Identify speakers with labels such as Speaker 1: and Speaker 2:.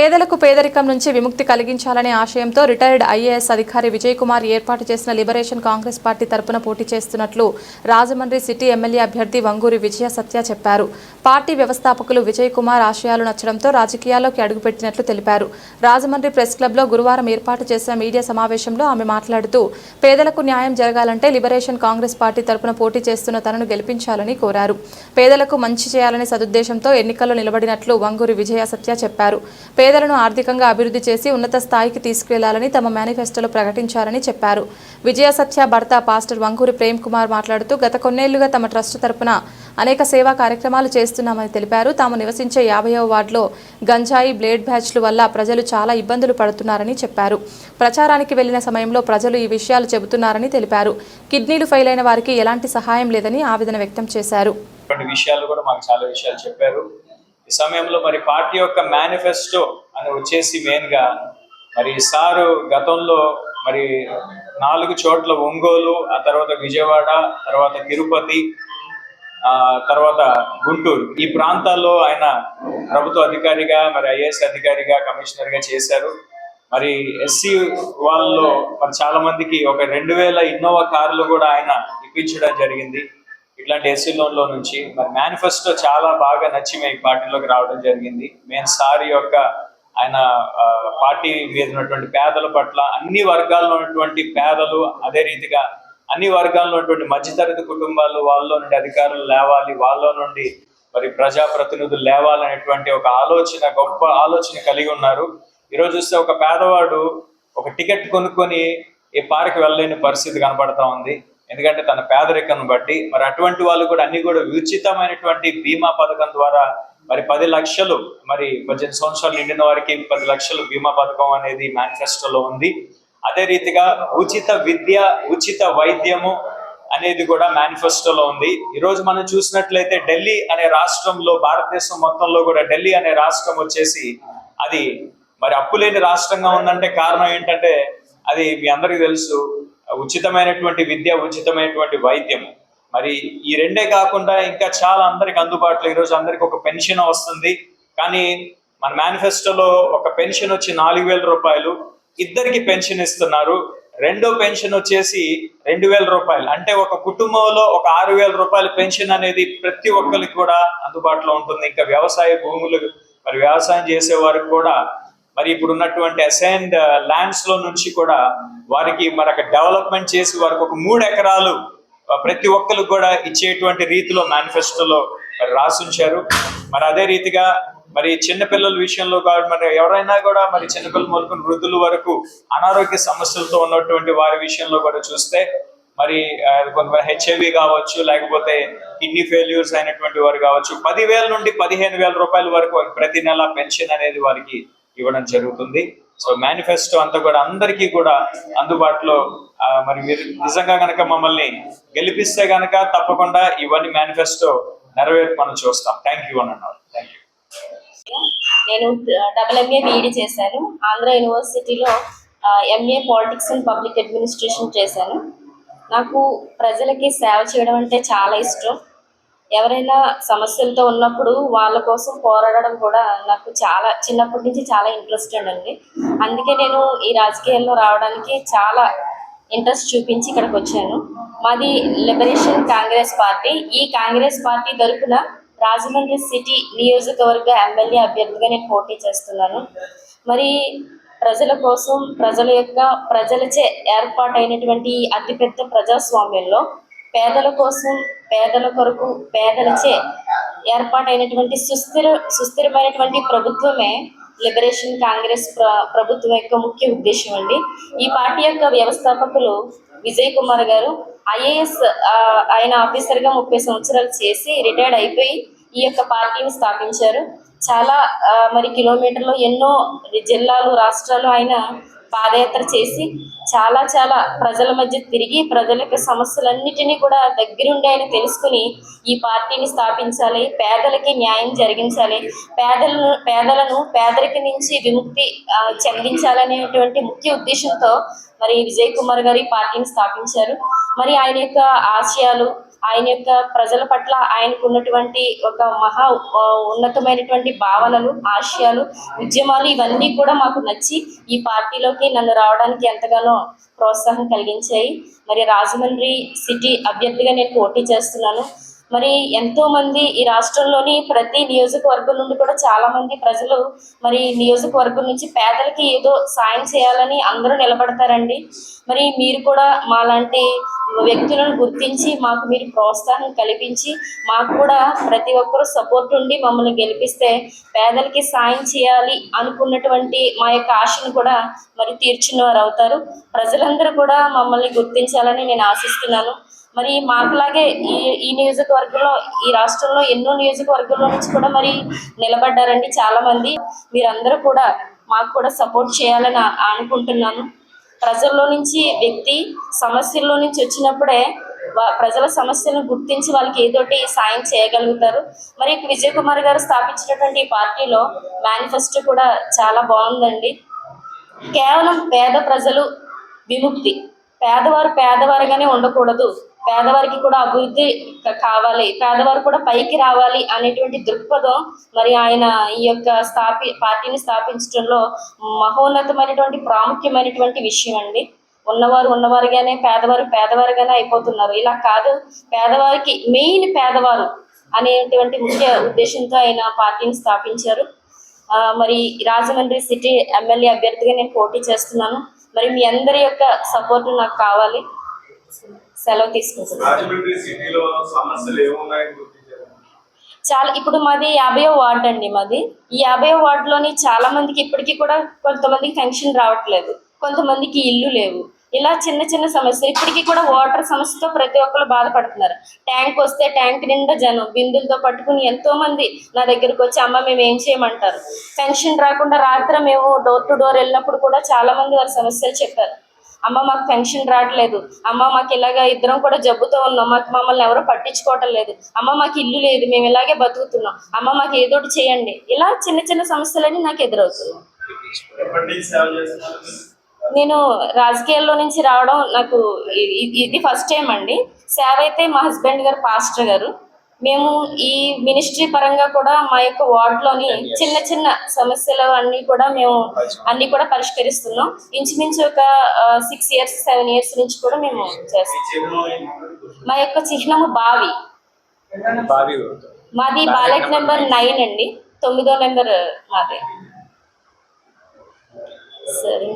Speaker 1: పేదలకు పేదరికం నుంచి విముక్తి కలిగించాలనే ఆశయంతో రిటైర్డ్ ఐఏఎస్ అధికారి విజయ్ కుమార్ ఏర్పాటు చేసిన లిబరేషన్ కాంగ్రెస్ పార్టీ తరపున పోటీ చేస్తున్నట్లు రాజమండ్రి సిటీ ఎమ్మెల్యే అభ్యర్థి వంగూరి విజయ సత్య చెప్పారు. పార్టీ వ్యవస్థాపకులు విజయ్ కుమార్ ఆశయాలు నచ్చడంతో రాజకీయాల్లోకి అడుగుపెట్టినట్లు తెలిపారు. రాజమండ్రి ప్రెస్ క్లబ్లో గురువారం ఏర్పాటు చేసిన మీడియా సమావేశంలో ఆమె మాట్లాడుతూ పేదలకు న్యాయం జరగాలంటే లిబరేషన్ కాంగ్రెస్ పార్టీ తరపున పోటీ చేస్తున్న తనను గెలిపించాలని కోరారు. పేదలకు మంచి చేయాలనే సదుద్దేశంతో ఎన్నికల్లో నిలబడినట్లు వంగూరి విజయ సత్య చెప్పారు. పేదలను ఆర్థికంగా అభివృద్ధి చేసి ఉన్నత స్థాయికి తీసుకువెళ్ళాలని తమ మేనిఫెస్టోలో ప్రకటించారని చెప్పారు. విజయ సత్య భర్త పాస్టర్ వంకూరి ప్రేమ్ కుమార్ మాట్లాడుతూ గత కొన్నేళ్ళుగా తమ ట్రస్ట్ తరపున అనేక సేవా కార్యక్రమాలు చేస్తున్నామని తెలిపారు. తాము నివసించే యాభైవ వార్డులో గంజాయి బ్లేడ్ బ్యాచ్ల వల్ల ప్రజలు చాలా ఇబ్బందులు పడుతున్నారని చెప్పారు. ప్రచారానికి వెళ్ళిన సమయంలో ప్రజలు ఈ విషయాలు చెబుతున్నారని తెలిపారు. కిడ్నీలు ఫెయిల్ అయిన వారికి ఎలాంటి సహాయం లేదని ఆవేదన వ్యక్తం చేశారు.
Speaker 2: విషయాలు కూడా మాకు చాలా విషయాలు చెప్పారు. ఈ సమయంలో మరి పార్టీ యొక్క మేనిఫెస్టో అని వచ్చేసి మెయిన్గా మరి సారు గతంలో మరి నాలుగు చోట్ల ఒంగోలు ఆ తర్వాత విజయవాడ తర్వాత తిరుపతి ఆ తర్వాత గుంటూరు. ఈ ప్రాంతాల్లో ఆయన ప్రభుత్వ అధికారిగా మరి ఐఏఎస్ అధికారిగా కమిషనర్గా చేశారు. మరి ఎస్సీ వాళ్ళలో మరి చాలా మందికి ఒక రెండు వేల ఇన్నోవా కార్లు కూడా ఆయన ఇప్పించడం జరిగింది. ఇట్లాంటి ఎస్సీ లోన్లో నుంచి మరి మేనిఫెస్టో చాలా బాగా నచ్చి మేము ఈ పార్టీలోకి రావడం జరిగింది. మేము సార్ యొక్క ఆయన పార్టీ మీద ఉన్నటువంటి పేదల పట్ల అన్ని వర్గాల్లో ఉన్నటువంటి పేదలు అదే రీతిగా అన్ని వర్గాల్లో ఉన్నటువంటి మధ్యతరగతి కుటుంబాలు వాళ్ళలో నుండి అధికారులు లేవాలి వాళ్ళ నుండి మరి ప్రజాప్రతినిధులు లేవాలనేటువంటి ఒక ఆలోచన గొప్ప ఆలోచన కలిగి ఉన్నారు. ఈరోజు చూస్తే ఒక పేదవాడు ఒక టికెట్ కొనుక్కొని ఈ పార్క్ వెళ్ళలేని పరిస్థితి కనబడతా ఉంది. ఎందుకంటే తన పేదరికం బట్టి మరి అటువంటి వాళ్ళు కూడా అన్ని కూడా ఉచితమైనటువంటి బీమా పథకం ద్వారా మరి పది లక్షలు మరి పద్దెనిమిది సంవత్సరాలు నిండిన వారికి పది లక్షలు బీమా పథకం అనేది మేనిఫెస్టోలో ఉంది. అదే రీతిగా ఉచిత విద్య ఉచిత వైద్యము అనేది కూడా మేనిఫెస్టోలో ఉంది. ఈరోజు మనం చూసినట్లయితే ఢిల్లీ అనే రాష్ట్రంలో భారతదేశం మొత్తంలో కూడా ఢిల్లీ అనే రాష్ట్రం వచ్చేసి అది మరి అప్పులేని రాష్ట్రంగా ఉందంటే కారణం ఏంటంటే అది మీ అందరికీ తెలుసు. ఉచితమైనటువంటి విద్య ఉచితమైనటువంటి వైద్యం మరి ఈ రెండే కాకుండా ఇంకా చాలా అందరికి అందుబాటులో. ఈరోజు అందరికి ఒక పెన్షన్ వస్తుంది. కానీ మన మేనిఫెస్టోలో ఒక పెన్షన్ వచ్చి నాలుగు వేల రూపాయలు. ఇద్దరికి పెన్షన్ ఇస్తున్నారు. రెండో పెన్షన్ వచ్చేసి రెండు వేల రూపాయలు. అంటే ఒక కుటుంబంలో ఒక ఆరు వేల రూపాయల పెన్షన్ అనేది ప్రతి ఒక్కరికి కూడా అందుబాటులో ఉంటుంది. ఇంకా వ్యవసాయ భూములు మరి వ్యవసాయం చేసే వారికి కూడా మరి ఇప్పుడు ఉన్నటువంటి అసైన్డ్ ల్యాండ్స్లో నుంచి కూడా వారికి మరి అక్కడ డెవలప్మెంట్ చేసి వారికి ఒక మూడు ఎకరాలు ప్రతి ఒక్కరికి కూడా ఇచ్చేటువంటి రీతిలో మేనిఫెస్టోలో మరి రాసుంచారు. మరి అదే రీతిగా మరి చిన్నపిల్లల విషయంలో కాదు మరి ఎవరైనా కూడా మరి చిన్నపిల్లలు మొదలుకొని వృద్ధుల వరకు అనారోగ్య సమస్యలతో ఉన్నటువంటి వారి విషయంలో కూడా చూస్తే మరి కొంతమంది హెచ్ఐవి కావచ్చు లేకపోతే కిడ్నీ ఫెయిల్యూర్స్ అయినటువంటి వారు కావచ్చు పదివేల నుండి పదిహేను వేల రూపాయల వరకు ప్రతి నెల పెన్షన్ అనేది వారికి ఇవ్వడం జరుగుతుంది. సో మేనిఫెస్టో అంతా కూడా అందరికీ కూడా అందుబాటులో మరి మీరు నిజంగా గనక మమ్మల్ని గెలిపిస్తే గనక తప్పకుండా ఇవన్నీ మేనిఫెస్టో నెరవేర్పు మనం చూస్తాం థ్యాంక్ యూ అని అన్నారు థ్యాంక్ యూ
Speaker 3: నేను డబుల్ ఎంఏ బీఈడి చేశాను. ఆంధ్ర యూనివర్సిటీలో MA politics and public administration చేశాను. నాకు ప్రజలకి సేవ చేయడం అంటే చాలా ఇష్టం. ఎవరైనా సమస్యలతో ఉన్నప్పుడు వాళ్ళ కోసం పోరాడడం కూడా నాకు చాలా చిన్నప్పటి నుంచి చాలా ఇంట్రెస్టెడ్ అండి అందుకే నేను ఈ రాజకీయాల్లో రావడానికి చాలా ఇంట్రెస్ట్ చూపించి ఇక్కడికి వచ్చాను. మాది లిబరేషన్ కాంగ్రెస్ పార్టీ ఈ కాంగ్రెస్ పార్టీ తరఫున రాజమండ్రి సిటీ నియోజకవర్గ ఎమ్మెల్యే అభ్యర్థిగా నేను పోటీ చేస్తున్నాను. మరి ప్రజల కోసం ప్రజల యొక్క ప్రజలచే ఏర్పాటైనటువంటి అతిపెద్ద ప్రజాస్వామ్యంలో పేదల కోసం పేదల కొరకు పేదలచే ఏర్పాటైనటువంటి సుస్థిర సుస్థిరమైనటువంటి ప్రభుత్వమే లిబరేషన్ కాంగ్రెస్ ప్ర ప్రభుత్వం యొక్క ముఖ్య ఉద్దేశం అండి. ఈ పార్టీ యొక్క వ్యవస్థాపకులు విజయ్ కుమార్ గారు ఐఏఎస్ ఆయన ఆఫీసర్గా ముప్పై సంవత్సరాలు చేసి రిటైర్డ్ అయిపోయి ఈ యొక్క పార్టీని స్థాపించారు. చాలా మరి కిలోమీటర్లు ఎన్నో జిల్లాలు రాష్ట్రాలు ఆయన పాదయాత్ర చేసి చాలా చాలా ప్రజల మధ్య తిరిగి ప్రజల యొక్క సమస్యలన్నిటినీ కూడా దగ్గరుండి ఆయన తెలుసుకుని ఈ పార్టీని స్థాపించాలి పేదలకి న్యాయం జరిగించాలి పేదలను పేదలను పేదరిక నుంచి విముక్తి చెందించాలనేటువంటి ముఖ్య ఉద్దేశంతో మరి విజయ్ కుమార్ గారు ఈ పార్టీని స్థాపించారు. మరి ఆయన యొక్క ఆశయాలు ఆయన యొక్క ప్రజల పట్ల ఆయనకు ఉన్నటువంటి ఒక మహా ఉన్నతమైనటువంటి భావనలు ఆశయాలు ఉద్యమాలు ఇవన్నీ కూడా మాకు నచ్చి ఈ పార్టీలోకి నన్ను రావడానికి ఎంతగానో ప్రోత్సాహం కలిగించాయి. మరి రాజమండ్రి సిటీ అభ్యర్థిగా నేను పోటీ చేస్తున్నాను. మరి ఎంతో మంది ఈ రాష్ట్రంలోని ప్రతి నియోజకవర్గం నుండి కూడా చాలా మంది ప్రజలు మరి నియోజకవర్గం నుంచి పేదలకి ఏదో సాయం చేయాలని అందరూ నిలబడతారండి. మరి మీరు కూడా మాలాంటి వ్యక్తులను గుర్తించి మాకు మీరు ప్రోత్సాహం కల్పించి మాకు కూడా ప్రతి ఒక్కరూ సపోర్ట్ ఉండి మమ్మల్ని గెలిపిస్తే పేదలకి సాయం చేయాలి అనుకున్నటువంటి మా యొక్క ఆశను కూడా మరి తీర్చిన వారు అవుతారు ప్రజలందరూ కూడా మమ్మల్ని గుర్తించాలని నేను ఆశిస్తున్నాను. మరి మాకులాగే ఈ ఈ నియోజకవర్గంలో ఈ రాష్ట్రంలో ఎన్నో నియోజకవర్గాల నుంచి కూడా మరి నిలబడ్డారండి చాలా మంది మీరందరూ కూడా మాకు కూడా సపోర్ట్ చేయాలని అనుకుంటున్నాను. ప్రజల్లో నుంచి వ్యక్తి సమస్యల్లో నుంచి వచ్చినప్పుడే ప్రజల సమస్యలను గుర్తించి వాళ్ళకి ఏదోటి సాయం చేయగలుగుతారు. మరి విజయ్ కుమార్ గారు స్థాపించినటువంటి పార్టీలో మేనిఫెస్టో కూడా చాలా బాగుందండి. కేవలం పేద ప్రజలు విముక్తి. పేదవారు పేదవారిగానే ఉండకూడదు. పేదవారికి కూడా అభివృద్ధి కావాలి పేదవారు కూడా పైకి రావాలి అనేటువంటి దృక్పథం మరి ఆయన ఈ యొక్క స్థాపి పార్టీని స్థాపించడంలో మహోన్నతమైనటువంటి ప్రాముఖ్యమైనటువంటి విషయం అండి. ఉన్నవారు ఉన్నవారుగానే పేదవారు పేదవారుగానే అయిపోతున్నారు. ఇలా కాదు. పేదవారికి మెయిన్ పేదవారు అనేటువంటి ముఖ్య ఉద్దేశంతో ఆయన పార్టీని స్థాపించారు. మరి రాజమండ్రి సిటీ ఎమ్మెల్యే అభ్యర్థిగా నేను పోటీ చేస్తున్నాను. మరి మీ అందరి యొక్క సపోర్ట్ నాకు కావాలి. సెలవు తీసుకుంటున్నాను. చాలా ఇప్పుడు మాది యాభైవ వార్డ్ అండి మాది. ఈ యాభైవ వార్డులోని చాలా మందికి ఇప్పటికీ కూడా కొంతమందికి పెన్షన్ రావట్లేదు. కొంతమందికి ఇల్లు లేవు. ఇలా చిన్న చిన్న సమస్యలు ఇప్పటికీ కూడా వాటర్ సమస్యతో ప్రతి ఒక్కరు బాధపడుతున్నారు. ట్యాంక్ వస్తే ట్యాంక్ నిండా జనం బిందులతో పట్టుకుని ఎంతో మంది నా దగ్గరకు వచ్చి అమ్మ మేము ఏం చేయమంటారు? పెన్షన్ రాకుండా రాత్రి మేము డోర్ టు డోర్ వెళ్ళినప్పుడు కూడా చాలా మంది వారి సమస్యలు చెప్పారు. అమ్మ మాకు పెన్షన్ రావట్లేదు. అమ్మ మాకు ఇలాగ ఇద్దరం కూడా జబ్బుతో ఉన్నాం. మాకు మమ్మల్ని ఎవరో పట్టించుకోవటం లేదు. అమ్మ మాకు ఇల్లు లేదు. మేము ఇలాగే బతుకుతున్నాం. అమ్మ మాకు ఏదో చేయండి. ఇలా చిన్న చిన్న సమస్యలన్నీ నాకు ఎదురవుతున్నాయి.
Speaker 4: చేస్తున్నారు?
Speaker 3: నేను రాజకీయాల్లో నుంచి రావడం నాకు ఇది ఫస్ట్ టైం అండి. సేవ అయితే మా హస్బెండ్ గారు పాస్టర్ గారు. మేము ఈ మినిస్ట్రీ పరంగా కూడా మా యొక్క వార్డులోని చిన్న చిన్న సమస్యలు అన్నీ కూడా మేము అన్నీ కూడా పరిష్కరిస్తున్నాం. ఇంచుమించు ఒక సిక్స్ ఇయర్స్ సెవెన్ ఇయర్స్ నుంచి కూడా మేము చేస్తాం
Speaker 4: మీ
Speaker 3: యొక్క చిహ్నము బావి.
Speaker 2: బావి
Speaker 3: మాది బ్యాలెట్ నెంబర్ నైన్ అండి. తొమ్మిదో నెంబర్ మాది. సరే.